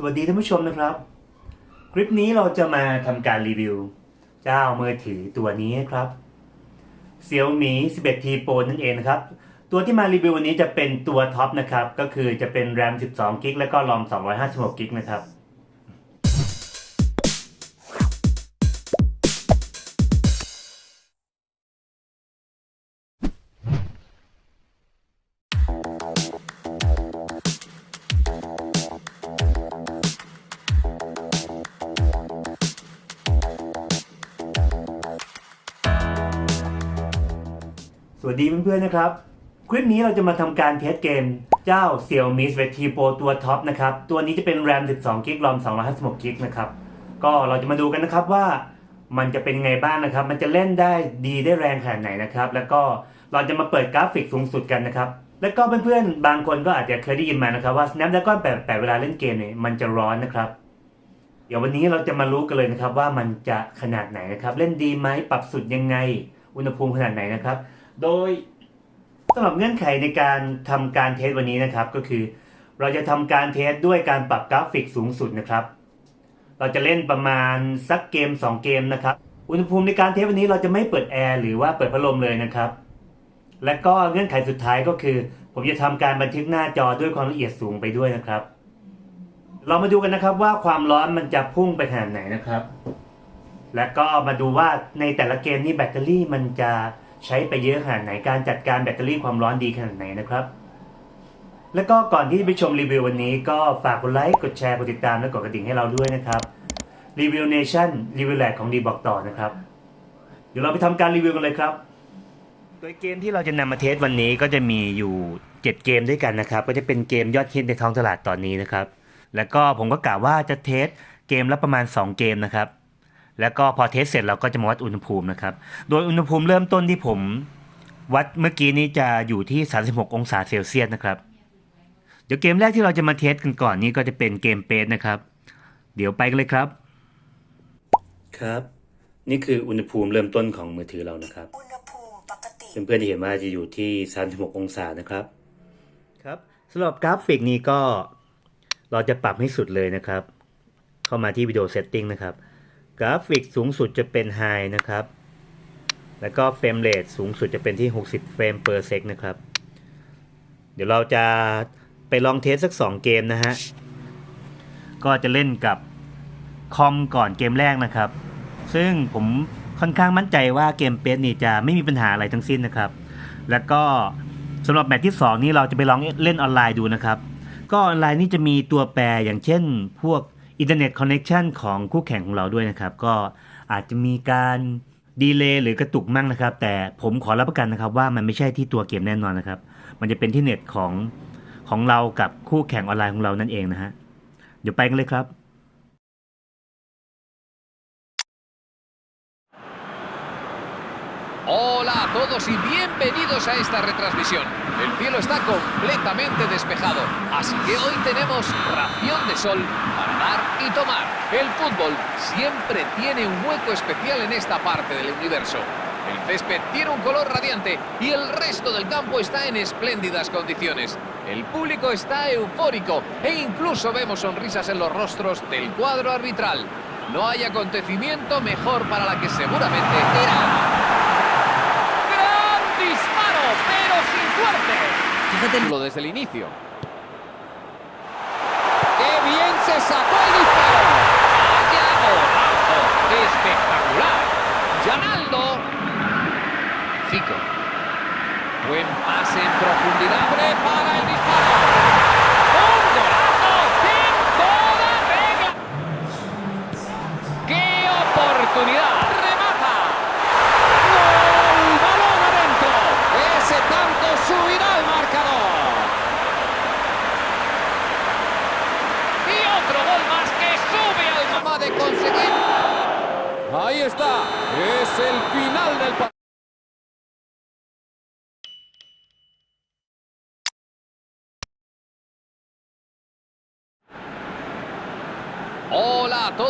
สวัสดีท่านผู้ชมนะครับ คลิปนี้เราจะมาทำการรีวิว เจ้ามือถือตัวนี้ครับ Xiaomi 11T Pro นั่นเองนะครับ ตัวที่มารีวิววันนี้จะเป็นตัวท็อปนะครับ ก็คือจะเป็น RAM 12 g b และก็ ROM 256 g b นะครับ พื่อนๆนะครับ คลิปนี้เราจะมาทำการเทสเกม เจ้า Xiaomi 11T Pro ตัวท็อปนะครับ ตัวนี้จะเป็น RAM 12 g b ROM 256 g b นะครับ ก็เราจะมาดูกันนะครับว่ามันจะเป็นไงบ้างนะครับ มันจะเล่นได้ดีได้แรงขนาดไหนนะครับ แล้วก็เราจะมาเปิดกราฟิกสูงสุดกันนะครับ แล้วก็เพื่อนๆ บางคนก็อาจจะเคยได้ยินมานะครับว่า Snapdragon 8 8 เวลาเล่นเกมเนี่ยมันจะร้อนนะครับ เดี๋ยววันนี้เราจะมารู้กันเลยนะครับว่ามันจะขนาดไหนนะครับ เล่นดีไหมปรับสุดยังไง อุณหภูมิขนาดไหนนะครับ โดย สำหรับเงื่อนไขในการทำการเทสวันนี้นะครับก็คือ เราจะทำการเทสด้วยการปรับกราฟิกสูงสุดนะครับ เราจะเล่นประมาณสักเกม 2 เกมนะครับ อุณหภูมิในการเทสวันนี้เราจะไม่เปิดแอร์หรือว่าเปิดพัดลมเลยนะครับ และก็เงื่อนไขสุดท้ายก็คือ ผมจะทำการบันทึกหน้าจอด้วยความละเอียดสูงไปด้วยนะครับ เรามาดูกันนะครับว่าความร้อนมันจะพุ่งไปขนาดไหนนะครับ และก็มาดูว่าในแต่ละเกมนี้แบตเตอรี่มันจะ ใช้ไปเยอะขนาดไหนการจัดการแบตเตอรี่ความร้อนดีขนาดไหนนะครับ แล้วก็ก่อนที่จะไปชมรีวิววันนี้ก็ฝากกดไลค์กดแชร์กดติดตามและกดกระดิ่งให้เราด้วยนะครับรีวิวเนชั่นรีวิวแลกของดีบอกต่อนะครับ เดี๋ยวเราไปทำการรีวิวกันเลยครับ โดยเกมที่เราจะนำมาเทสวันนี้ก็จะมีอยู่ 7 เกมด้วยกันนะครับ ก็จะเป็นเกมยอดฮิตในท้องตลาดตอนนี้นะครับ แล้วก็ผมก็กะว่าจะเทสเกมละประมาณ 2 เกมนะครับ แล้วก็พอเทสเสร็จเราก็จะมาวัดอุณหภูมินะครับ โดยอุณหภูมิเริ่มต้นที่ผมวัดเมื่อกี้นี้จะอยู่ที่ 36 องศาเซลเซียสนะครับ เดี๋ยวเกมแรกที่เราจะมาเทสกันก่อนนี้ก็จะเป็นเกมเปสนะครับ เดี๋ยวไปกันเลยครับ ครับ นี่คืออุณหภูมิเริ่มต้นของมือถือเรานะครับ อุณหภูมิปกติ เพื่อนๆจะเห็นว่าจะอยู่ที่ 36 องศานะครับ ครับสำหรับกราฟิกนี้ก็เราจะปรับให้สุดเลยนะครับ เข้ามาที่วิดีโอเซตติ้งนะครับ กราฟิกสูงสุดจะเป็น High นะครับ แล้วก็เฟรมเรทสูงสุดจะเป็นที่ 60 เฟรม per sec นะครับ เดี๋ยวเราจะไปลองเทสสัก 2 เกมนะฮะ ก็จะเล่นกับคอมก่อนเกมแรกนะครับ ซึ่งผมค่อนข้างมั่นใจว่าเกมเปสนี่จะไม่มีปัญหาอะไรทั้งสิ้นนะครับ แล้วก็สำหรับแมตช์ที่ 2 นี้เราจะไปลองเล่นออนไลน์ดูนะครับ ก็ออนไลน์นี่จะมีตัวแปรอย่างเช่น พวก อินเทอร์เน็ตคอนเน็ชันของคู่แข่งของเราด้วยนะครับ ก็อาจจะมีการดีเลย์หรือกระตุกมั่งนะครับ แต่ผมขอรับประกันนะครับ ว่ามันไม่ใช่ที่ตัวเกมแน่นอนนะครับ มันจะเป็นที่เน็ตของของเรากับคู่แข่งออนไลน์ของเรานั่นเองนะฮะเดี๋ยวไปกันเลยครับ Hola a todos y bienvenidos a esta retransmisión. El cielo está completamente despejado, así que hoy tenemos ración de sol para dar y tomar. El fútbol siempre tiene un hueco especial en esta parte del universo. El césped tiene un color radiante y el resto del campo está en espléndidas condiciones. El público está eufórico e incluso vemos sonrisas en los rostros del cuadro arbitral. No hay acontecimiento mejor para la que seguramente irá. ¡Gran disparo! ¡Pero sin suerte! Fíjate Lo desde el inicio.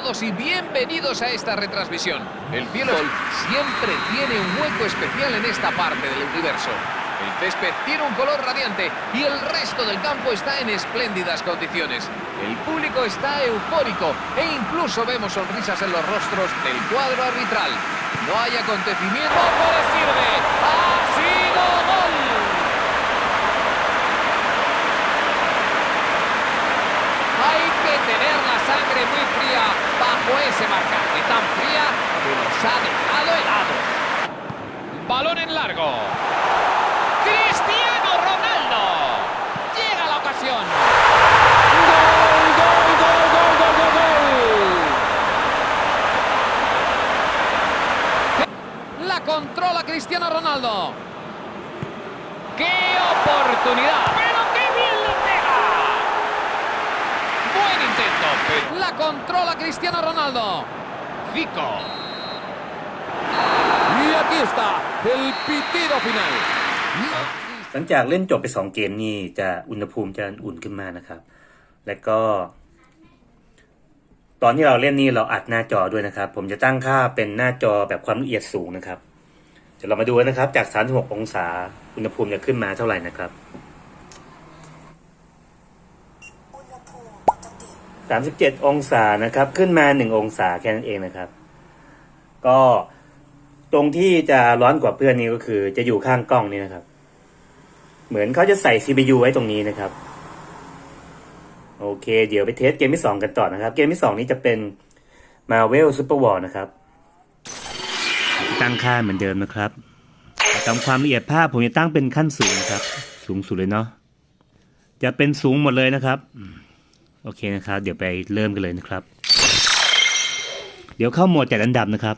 Y bienvenidos a esta retransmisión. El cielo siempre tiene un hueco especial en esta parte del universo. El césped tiene un color radiante y el resto del campo está en espléndidas condiciones. El público está eufórico e incluso vemos sonrisas en los rostros del cuadro arbitral. No hay acontecimiento. ¡Ojo, le sirve! ¡Ha sido gol! Hay que tener sangre muy fría bajo ese marcaje, tan fría que nos ha dejado helados. Balón en largo. Cristiano Ronaldo. Llega la ocasión. Gol, gol, gol, gol, gol, gol, gol. La controla Cristiano Ronaldo. ¡Qué oportunidad! La controla Cristiano Ronaldo. Zico. Y aquí está el pitido final. หลังจากเล่นจบไปสองเกมนี่จะอุณหภูมิจะอุ่นขึ้นมานะครับ แล้วก็ ตอนที่เราเล่นนี่เราอัดหน้าจอด้วยนะครับ ผมจะตั้งค่าเป็นหน้าจอแบบความละเอียดสูงนะครับ เดี๋ยวเรามาดูนะครับ จาก 36 องศา อุณหภูมิจะขึ้นมาเท่าไหร่นะครับ อุณหภูมิปก ติ37องศานะครับ ขึ้นมา1องศาแค่นั้นเองนะครับ ก็ตรงที่จะร้อนกว่าเพื่อนนี่ก็คือ จะอยู่ข้างกล้องนี่นะครับ เหมือนเขาจะใส่ CPU ไว้ตรงนี้นะครับ โอเค เดี๋ยวไปเทสเกมที่2กันต่อนะครับ เกมที่2นี้จะเป็น Marvel Super War นะครับ ตั้งค่าเหมือนเดิมนะครับตามความละเอียดภาพผมจะตั้งเป็นขั้นสูงนะครับ สูงสุดเลยเนาะจะเป็นสูงหมดเลยนะครับ โอเคนะครับ เดี๋ยวไปเริ่มกันเลยนะครับ เดี๋ยวเข้าหมดจัดอันดับนะครับ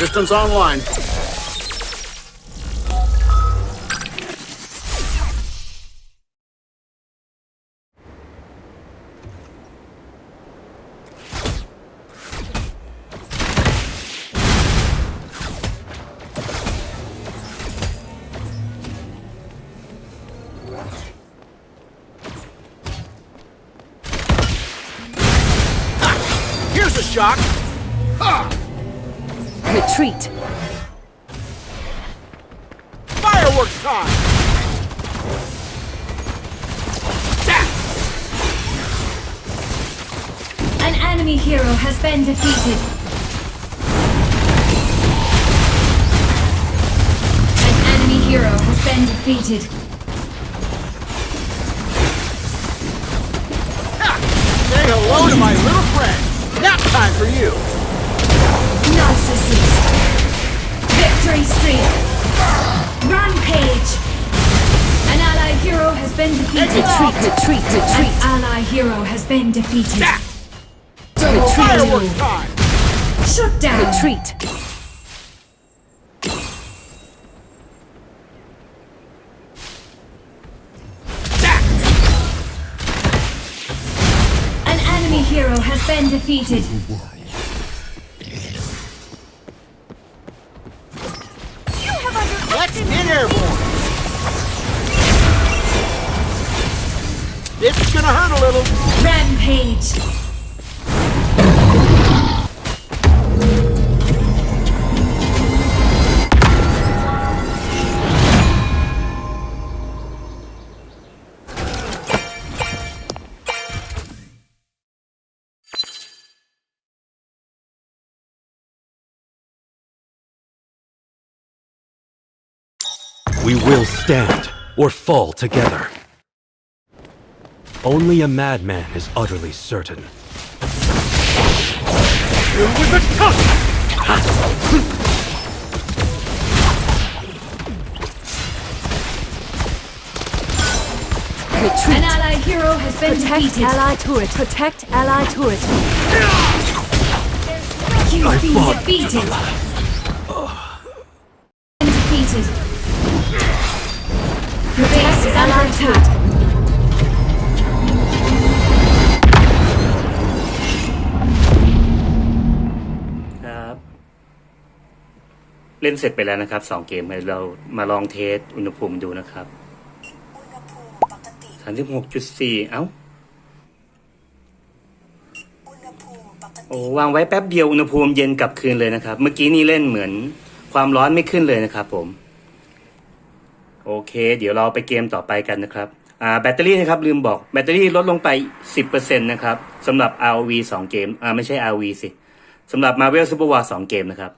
Systems online. Retreat. Fireworks time. An enemy hero has been defeated. An enemy hero has been defeated. Say hello to my little friend. Nap time for you. Narcissus. Victory streak. Rampage. An ally hero has been defeated. Retreat, retreat, retreat. An ally hero has been defeated. Ah, Double Fireworks time. Shut down. Retreat. An enemy hero has been defeated. We will stand or fall together. Only a madman is utterly certain. With the tongue. An ally hero has been defeated. ally turret. Protect ally turret. You've I been fought defeated. Been defeated. Your base is under attack. ล่นเสร็จไปแล้วนะครับสองเกมเรามาลองเทสอุณหภูมิดูนะครับอุณหภูมิามสิบหกจุดสี่เอ้าอุณหภูมิปกติโอ้วางไว้แป๊บเดียวอุณหภูมิเย็นกลับคืนเลยนะครับ เมื่อกี้นี่เล่นเหมือนความร้อนไม่ขึ้นเลยนะครับผม โอเค เดี๋ยวเราไปเกมต่อไปกันนะครับอ่าแบตเตอรี่นะครับลืมบอกแบตเตอรี่ลดลงไป 10%นะครับสำหรับ ROV 2 เกมอ่าไม่ใช่ ROV สิสำหรับ Marvel Super War 2 เกมนะครับ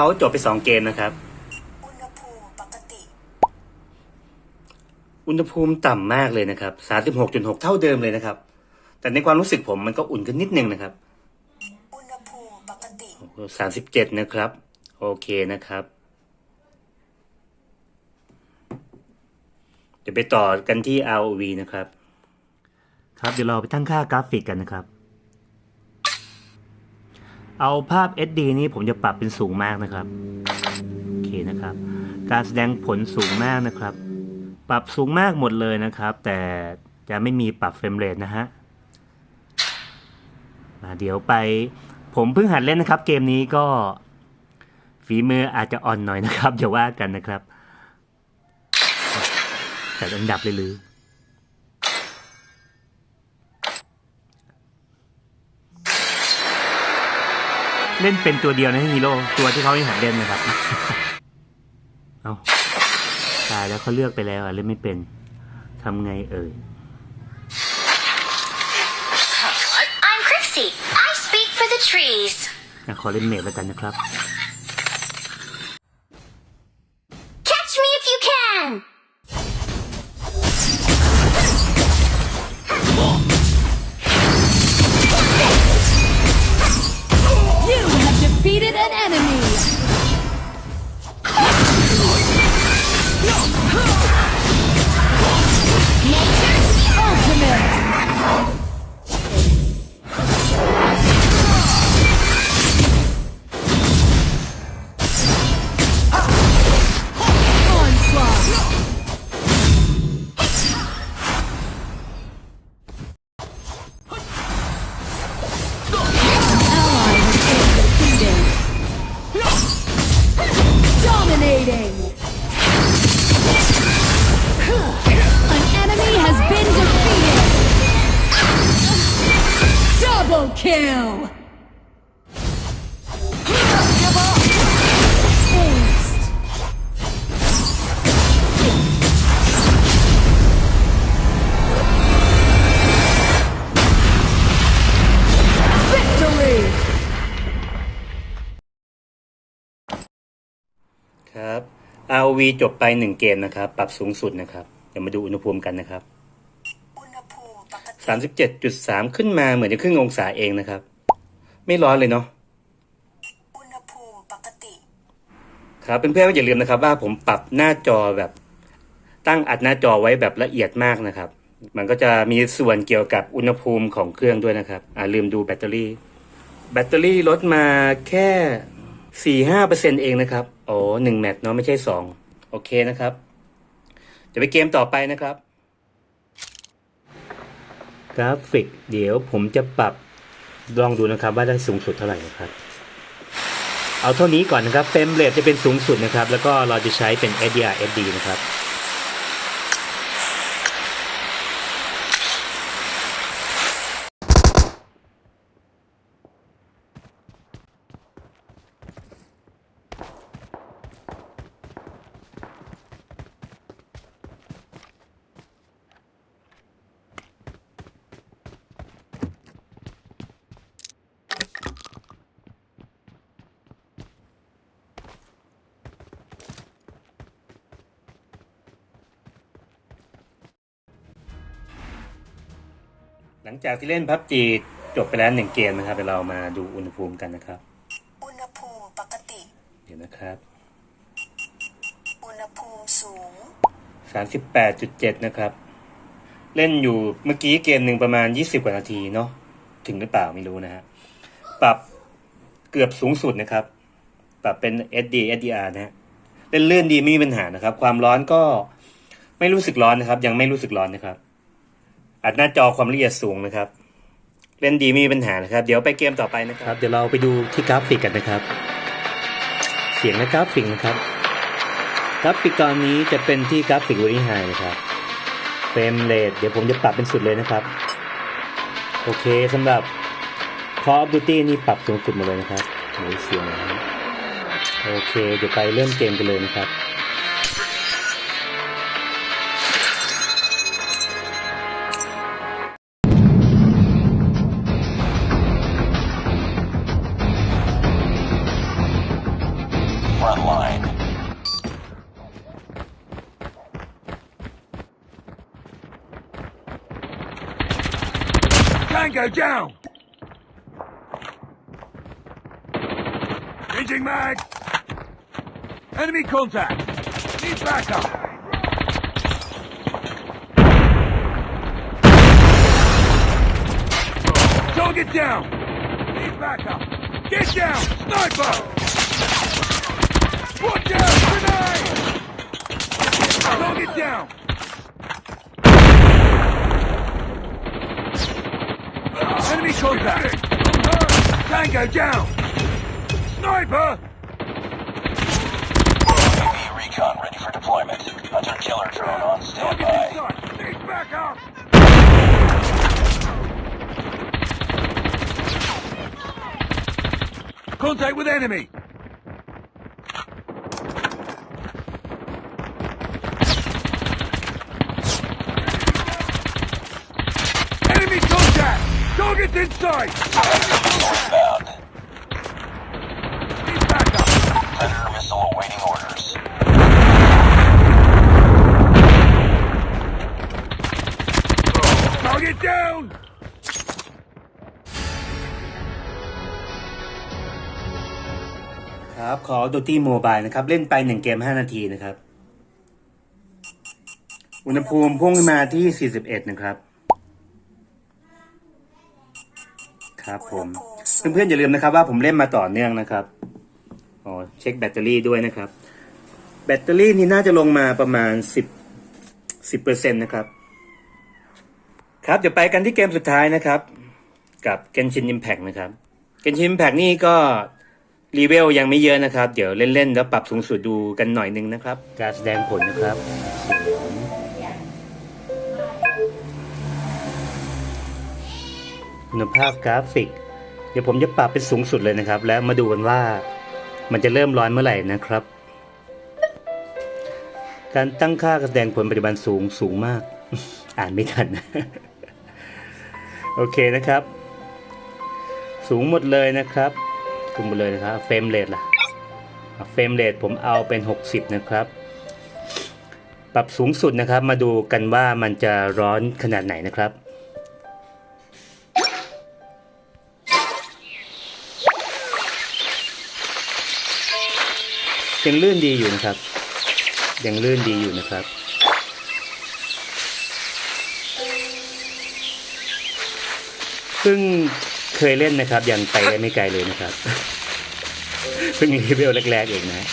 เฟลจบไป2เกมนะครับ อุณหภูมิปกติ อุณหภูมิต่ำมากเลยนะครับ36.6 เท่าเดิมเลยนะครับ แต่ในความรู้สึกผมมันก็อุ่นขึ้นนิดนึงนะครับ อุณหภูมิปกติ37 นะครับ โอเคนะครับ เดี๋ยวไปต่อกันที่ ROV นะครับ ครับเดี๋ยวเราไปตั้งค่ากราฟิกกันนะครับ เอาภาพ SD นี้ผมจะปรับเป็นสูงมากนะครับ โอเคนะครับ การแสดงผลสูงมากนะครับ ปรับสูงมากหมดเลยนะครับ แต่จะไม่มีปรับเฟรมเรทนะฮะมาเดี๋ยวไป ผมเพิ่งหัดเล่นนะครับ เกมนี้ก็ฝีมืออาจจะอ่อนหน่อยนะครับอย่าว่ากันนะครับจัดอันดับเลยหรือ เล่นเป็นตัวเดียวนะฮีโร่ตัวที่เขาให้หัดเล่นนะครับ เอาตายแล้วเขาเลือกไปแล้วอะเล่นไม่เป็นทำไงเอ่ย I'm Crixie. I speak for the trees. อะขอเล่นเมดแล้วกันนะครับ ROV จบไปหนึ่งเกมนะครับ ปรับสูงสุดนะครับ เดี๋ยวมาดูอุณหภูมิกันนะครับสามสิบเจ็ดจุดสามขึ้นมาเหมือนจะครึ่งองศาเองนะครับ ไม่ร้อนเลยเนาะอุณหภูมิปกติครับเพื่อนๆอย่าลืมนะครับ ว่าผมปรับหน้าจอแบบตั้งอัดหน้าจอไว้แบบละเอียดมากนะครับ มันก็จะมีส่วนเกี่ยวกับอุณหภูมิของเครื่องด้วยนะครับ อ่าลืมดูแบตเตอรี่ แบตเตอรี่ลดมาแค่ สี่ห้าเปอร์เซ็นเองนะครับ โอ้หนึ่งแมตช์เนาะไม่ใช่สองโอเคนะครับ เดี๋ยวไปเกมต่อไปนะครับ กราฟิก เดี๋ยวผมจะปรับลองดูนะครับว่าได้สูงสุดเท่าไหร่นะครับ เอาเท่านี้ก่อนนะครับเฟรมเรทจะเป็นสูงสุดนะครับ แล้วก็เราจะใช้เป็น HDR SD นะครับ จากที่เล่นพับจีจบไปแล้วหนึ่งเกมนะครับเดี๋ยวเรามาดูอุณหภูมิกันนะครับ อุณหภูมิปกติ เดี๋ยวนะครับ อุณหภูมิสูงสามสิบแปดจุดเจ็ดนะครับ เล่นอยู่เมื่อกี้เกมหนึ่งประมาณยี่สิบกว่านาทีเนาะถึงหรือเปล่าไม่รู้นะฮะ ปรับเกือบสูงสุดนะครับ ปรับเป็น SD SDR นะฮะเล่นเลื่อนดีไม่มีปัญหานะครับ ความร้อนก็ไม่รู้สึกร้อนนะครับ ยังไม่รู้สึกร้อนนะครับ อัดหน้าจอความละเอียดสูงนะครับ เล่นดีไม่มีปัญหานะครับ เดี๋ยวไปเกมต่อไปนะครับ เดี๋ยวเราไปดูที่กราฟิกกันนะครับ เสียงและกราฟิกนะครับ กราฟิกตอนนี้จะเป็นที่กราฟิก Very High นะครับเฟรมเรทเดี๋ยวผมจะปรับเป็นสุดเลยนะครับ โอเคสำหรับ Call of Duty นี่ปรับสูงสุดหมดเลยนะครับหรือเสียงนะครับโอเค เดี๋ยวไปเริ่มเกมกันเลยนะครับ Tango down! Changing mag! Enemy contact! Need backup! Target down! Need backup! Get down! Sniper! Watch out! Grenade! Target down! Enemy contact! Tango down! Sniper! UAV recon ready for deployment. Hunter killer drone on standby. Need backup! Contact with enemy! Enemy Target's in sight! Found. Need backup! Predator missile awaiting orders. Target down! ครับขอดูที่โมบายนะครับ เล่นไปหนึ่งเกมห้านาทีนะครับ อุณหภูมิพุ่งขึ้นมาที่ 41 นะครับ ครับผม เพื่อนๆอย่าลืมนะครับว่าผมเล่นมาต่อเนื่องนะครับอ๋อเช็คแบตเตอรี่ด้วยนะครับ แบตเตอรี่นี่น่าจะลงมาประมาณ10 10%นะครับ ครับเดี๋ยวไปกันที่เกมสุดท้ายนะครับ กับ Genshin Impact นะครับ Genshin Impact นี่ก็รีเวลยังไม่เยอะนะครับ เดี๋ยวเล่นๆแล้วปรับสูงสุดดูกันหน่อยหนึงนะครับ การแสดงผลนะครับ คุณภาพกราฟิก เดี๋ยวผมจะปรับเป็นสูงสุดเลยนะครับ แล้วมาดูกันว่ามันจะเริ่มร้อนเมื่อไหร่นะครับ การตั้งค่าแสดงผลปัจจุบันสูงสูงมาก อ่านไม่ทัน โอเคนะครับ สูงหมดเลยนะครับสูงหมดเลยนะครับเฟรมเรทล่ะอะเฟรมเรทผมเอาเป็น 60 นะครับ ปรับสูงสุดนะครับ มาดูกันว่ามันจะร้อนขนาดไหนนะครับ ยังลื่นดีอยู่นะครับ ยังลื่นดีอยู่นะครับซึ่งเคยเล่นนะครับ ยังไปได้ไม่ไกลเลยนะครับ เพิ่งรีวิวแรกๆเองนะ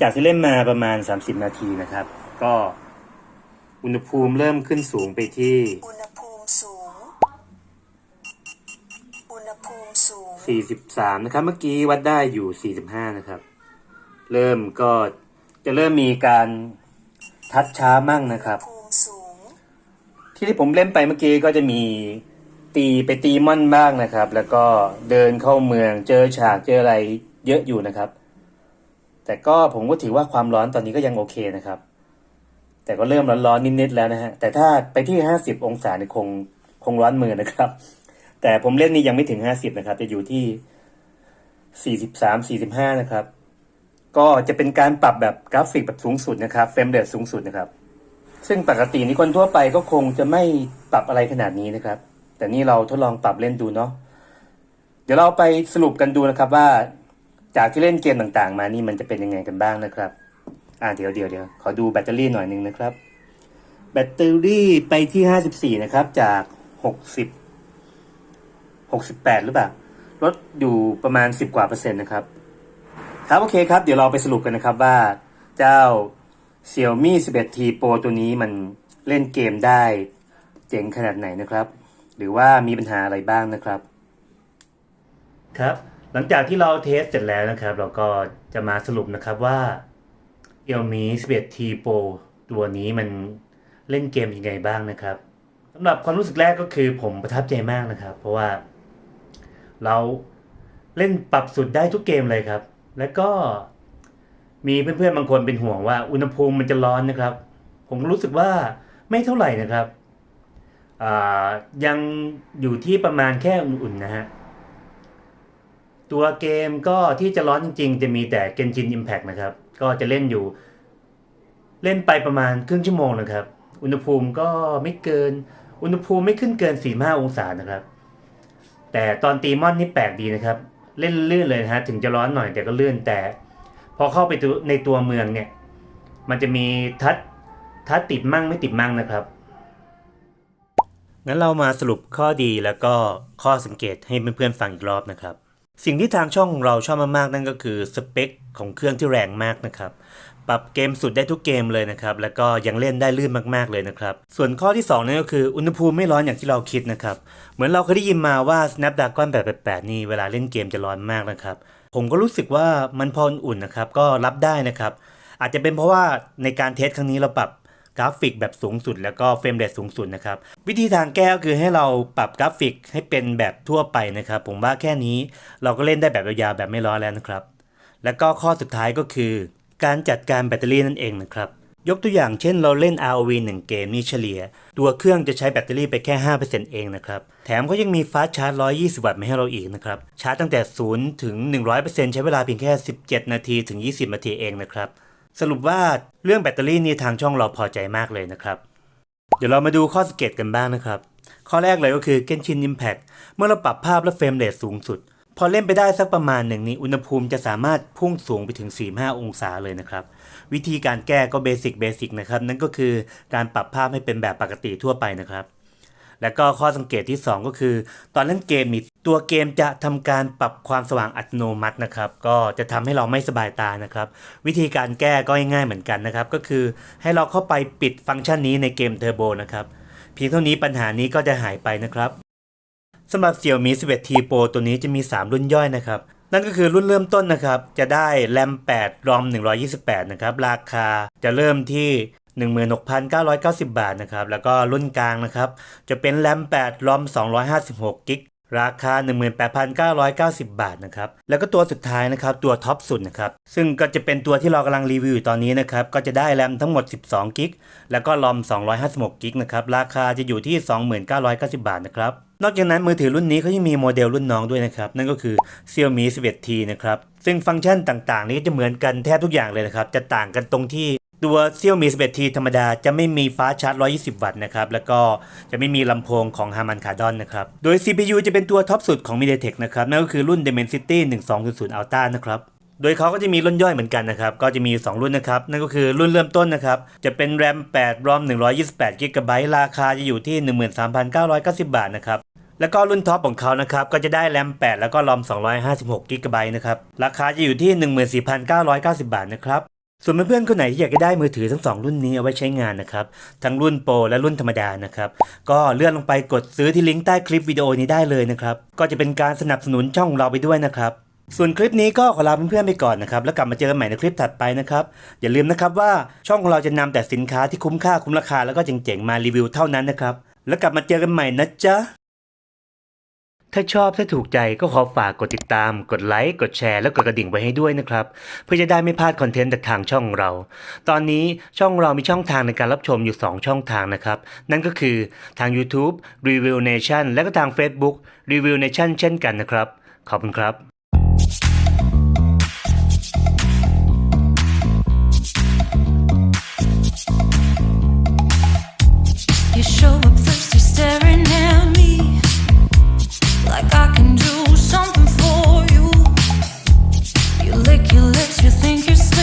จากที่เล่นมาประมาณ 30 นาทีนะครับ ก็อุณหภูมิเริ่มขึ้นสูงไปที่อุณหภูมิสูง อุณหภูมิสูง 43 นะครับ เมื่อกี้วัดได้อยู่ 45 นะครับ เริ่มก็จะเริ่มมีการทัดช้ามั่งนะครับภูมิสูงที่ที่ผมเล่นไปเมื่อกี้ก็จะมีตีไปตีม่อนบ้างนะครับ แล้วก็เดินเข้าเมืองเจอฉากเจออะไรเยอะอยู่นะครับ แต่ก็ผมก็ถือว่าความร้อนตอนนี้ก็ยังโอเคนะครับ แต่ก็เริ่มร้อนๆนิดๆแล้วนะฮะ แต่ถ้าไปที่ห้าสิบองศาเนี่ยคงคงร้อนมือนะครับ แต่ผมเล่นนี่ยังไม่ถึงห้าสิบนะครับ จะอยู่ที่สี่สิบสามสี่สิบห้านะครับ ก็จะเป็นการปรับแบบกราฟิกแบบสูงสุดนะครับเฟรมเรทสูงสุดนะครับ ซึ่งปกตินี่คนทั่วไปก็คงจะไม่ปรับอะไรขนาดนี้นะครับ แต่นี่เราทดลองปรับเล่นดูเนาะเดี๋ยวเราไปสรุปกันดูนะครับว่า จากที่เล่นเกมต่างๆ มานี่มันจะเป็นยังไงกันบ้างนะครับ อ่าเดี๋ยวเดี๋ยวเดี๋ยวขอดูแบตเตอรี่หน่อยหนึ่งนะครับ แบตเตอรี่ไปที่ห้าสิบสี่นะครับ จากหกสิบหกสิบแปดหรือเปล่าลดอยู่ประมาณสิบกว่าเปอร์เซ็นต์นะครับ ครับโอเคครับ เดี๋ยวเราไปสรุปกันนะครับว่าเจ้า Xiaomi 11T Pro ตัวนี้มันเล่นเกมได้เจ๋งขนาดไหนนะครับ หรือว่ามีปัญหาอะไรบ้างนะครับ ครับ ลังจากที่เราเทสเสร็จแล้วนะครับ เราก็จะมาสรุปนะครับว่า Xiaomi 11T Pro ตัวนี้มันเล่นเกมยังไงบ้างนะครับสำหรับความรู้สึกแรกก็คือผมประทับใจมากนะครับ เพราะว่าเราเล่นปรับสุดได้ทุกเกมเลยครับ แล้วก็มีเพื่อนๆบางคนเป็นห่วงว่าอุณหภูมิมันจะร้อนนะครับ ผมรู้สึกว่าไม่เท่าไหร่นะครับยังอยู่ที่ประมาณแค่อุ่นๆนะฮะ ตัวเกมก็ที่จะร้อนจริง ๆ จะมีแต่ Genshin Impact นะครับ ก็จะเล่นอยู่ เล่นไปประมาณครึ่งชั่วโมงนะครับ อุณหภูมิก็ไม่เกิน อุณหภูมิไม่ขึ้นเกิน 4-5 องศานะครับ แต่ตอนตีมอนนี่แปลกดีนะครับ เล่นลื่นเลยนะฮะ ถึงจะร้อนหน่อยแต่ก็ลื่นแต่ พอเข้าไปในตัวเมืองเนี่ย มันจะมีทัดทัดติดมั่งไม่ติดมั่งนะครับงั้นเรามาสรุปข้อดีแล้วก็ข้อสังเกตให้เพื่อนๆฟังอีกรอบนะครับ สิ่งที่ทางช่องของเราชอบมากๆนั่นก็คือสเปคของเครื่องที่แรงมากนะครับ ปรับเกมสุดได้ทุกเกมเลยนะครับ แล้วก็ยังเล่นได้ลื่นมากๆเลยนะครับ ส่วนข้อที่ 2นั่นก็คืออุณหภูมิไม่ร้อนอย่างที่เราคิดนะครับ เหมือนเราเคยได้ยินมาว่า Snapdragon 888 นี่เวลาเล่นเกมจะร้อนมากนะครับ ผมก็รู้สึกว่ามันพออุ่นนะครับ ก็รับได้นะครับ อาจจะเป็นเพราะว่าในการเทสครั้งนี้เราปรับ กราฟิกแบบสูงสุด แล้วก็เฟรมเรทสูงสุดนะครับ วิธีทางแก้ก็คือให้เราปรับกราฟิกให้เป็นแบบทั่วไปนะครับ ผมว่าแค่นี้เราก็เล่นได้แบบยาวๆแบบไม่ร้อนแล้วนะครับ แล้วก็ข้อสุดท้ายก็คือ การจัดการแบตเตอรี่นั่นเองนะครับยกตัวอย่างเช่นเราเล่น ROV 1 เกมนี่เฉลี่ย ตัวเครื่องจะใช้แบตเตอรี่ไปแค่ 5%เองนะครับ แถมก็ยังมีฟาสชาร์จ 120 วัตต์มาให้เราอีกนะครับ ชาร์จตั้งแต่ 0 ถึง 100%ใช้เวลาเพียงแค่ 17 นาทีถึง 20 นาทีเองนะครับ สรุปว่าเรื่องแบตเตอรี่นี่ทางช่องเราพอใจมากเลยนะครับ เดี๋ยวเรามาดูข้อสังเกตกันบ้างนะครับ ข้อแรกเลยก็คือ Genshin Impact เมื่อเราปรับภาพและเฟรมเรทสูงสุด พอเล่นไปได้สักประมาณหนึ่งนี้อุณหภูมิจะสามารถพุ่งสูงไปถึง 4-5 องศาเลยนะครับ วิธีการแก้ก็เบสิกเบสิกนะครับ นั่นก็คือการปรับภาพให้เป็นแบบปกติทั่วไปนะครับ แล้วก็ข้อสังเกตที่ 2 ก็คือ ตอนเล่นเกมนี่ ตัวเกมจะทำการปรับความสว่างอัตโนมัตินะครับ ก็จะทำให้เราไม่สบายตานะครับ วิธีการแก้ก็ง่ายๆเหมือนกันนะครับ ก็คือให้เราเข้าไปปิดฟังก์ชันนี้ในเกมเทอร์โบนะครับ เพียงเท่านี้ปัญหานี้ก็จะหายไปนะครับสำหรับ Xiaomi 11T Pro ตัวนี้จะมี 3 รุ่นย่อยนะครับนั่นก็คือรุ่นเริ่มต้นนะครับ จะได้แรม 8 รอม 128 นะครับ ราคาจะเริ่มที่ 16,990 บาทนะครับ แล้วก็รุ่นกลางนะครับ จะเป็นแรม 8 รอม 256กิก ราคา 18,990 บาทนะครับ แล้วก็ตัวสุดท้ายนะครับ ตัวท็อปสุดนะครับ ซึ่งก็จะเป็นตัวที่เรากำลังรีวิวอยู่ตอนนี้นะครับ ก็จะได้แรมทั้งหมด 12 กิก แล้วก็รอม 256 กิกนะครับ ราคาจะอยู่ที่ 2990 บาทนะครับ นอกจากนั้นมือถือรุ่นนี้เขายังมีโมเดลรุ่นน้องด้วยนะครับ นั่นก็คือ Xiaomi 11T นะครับ ซึ่งฟังก์ชันต่างๆ นี้ก็จะเหมือนกันแทบทุกอย่างเลยนะครับ จะต่างกันตรงที่ ตัว Xiaomi 11T ธรรมดาจะไม่มีฟ้าชาร์จ 120 วัตต์นะครับ แล้วก็จะไม่มีลำโพงของ Harman Kardon นะครับ โดย CPU จะเป็นตัวท็อปสุดของ MediaTek นะครับ นั่นก็คือรุ่น Dimensity 1200 Ultra นะครับ โดยเขาก็จะมีรุ่นย่อยเหมือนกันนะครับ ก็จะมี 2 รุ่นนะครับ นั่นก็คือรุ่นเริ่มต้นนะครับ จะเป็น RAM 8 ROM 128 GB ราคาจะอยู่ที่ 13,990 บาทนะครับแล้วก็รุ่นท็อปของเขานะครับก็จะได้แรม 8 แล้วก็รอม 256 g b นะครับ ราคาจะอยู่ที่ 14,990 บาทนะครับ ส่วนเพื่อนๆคนไหนที่อยากจะได้มือถือทั้งสองรุ่นนี้เอาไว้ใช้งานนะครับ ทั้งรุ่นโปรและรุ่นธรรมดานะครับ ก็เลื่อนลงไปกดซื้อที่ลิงก์ใต้คลิปวิดีโอนี้ได้เลยนะครับ ก็จะเป็นการสนับสนุนช่องเราไปด้วยนะครับ ส่วนคลิปนี้ก็ขอลาเพื่อนๆไปก่อนนะครับ แล้วกลับมาเจอกันใหม่ในคลิปถัดไปนะครับ อย่าลืมนะครับว่าช่องของเราจะนำแต่สินค้าที่คุ้มค่าคุ้มราคาแล้วก็เจ๋งๆมารีวิวเท่านั้นนะครับ แล้วกลับมาเจอกันใหม่นะจ๊ะ ถ้าชอบถ้าถูกใจก็ขอฝากกดติดตาม กดไลค์ กดแชร์ แล้วกดกระดิ่งไว้ให้ด้วยนะครับ เพื่อจะได้ไม่พลาดคอนเทนต์จากทางช่องเรา ตอนนี้ช่องเรามีช่องทางในการรับชมอยู่ 2 ช่องทางนะครับ นั่นก็คือทาง YouTube Review Nation และก็ทาง Facebook Review Nation เช่นกันนะครับ ขอบคุณครับ